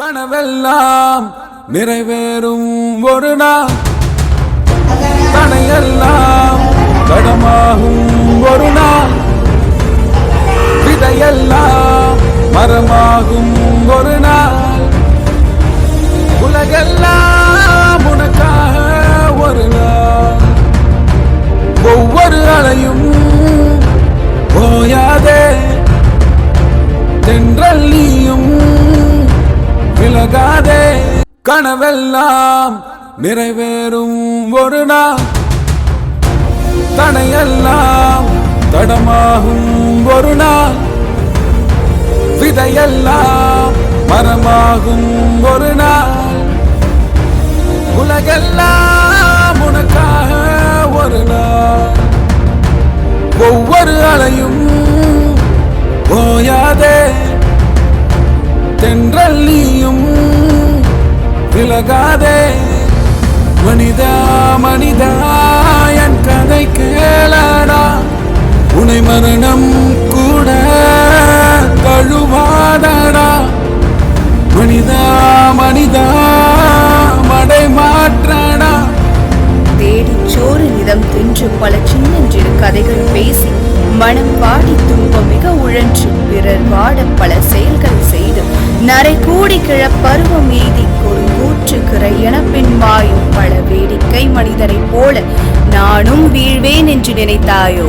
கனவெல்லாம் நிறைவேறும் ஒரு நாள். கனையெல்லாம் கடமாகும் ஒரு நாள். விதையெல்லாம் மரமாகும் ஒரு நாள். உலகெல்லாம் உனக்காக ஒரு நாள். ஒவ்வொரு அலையும் ஓயாதே. தென்றல் நீயும் விலகாதே. கனவெல்லாம் நிறைவேறும் ஒரு நாள். தனையெல்லாம் தடமாகும் ஒரு நாள். விதையெல்லாம் மரமாகும் ஒரு நாள். உலகெல்லாம் உனக்காக ஒரு நாள். ஒவ்வொரு அலையும் ஓயாதே. தென்றல் நீ விலகாதே மனிதா மனிதா என் கதை கேளடா உனை மரணம் கூட கழுவாதடா மனிதா மனிதா மடை மாற்றடா. தேடிச் சோறு நிதம் தின்று பல சின்னஞ்சிறு கதைகள் பேசி மனம் பாடி துன்பம் மிக உழன்று பிறர் வாட பல செயல்கள் செய்து நரை கூடி கிழ பருவம் மனிதரைப் போல நானும் வீழ்வேன் என்று நினைத்தாயோ?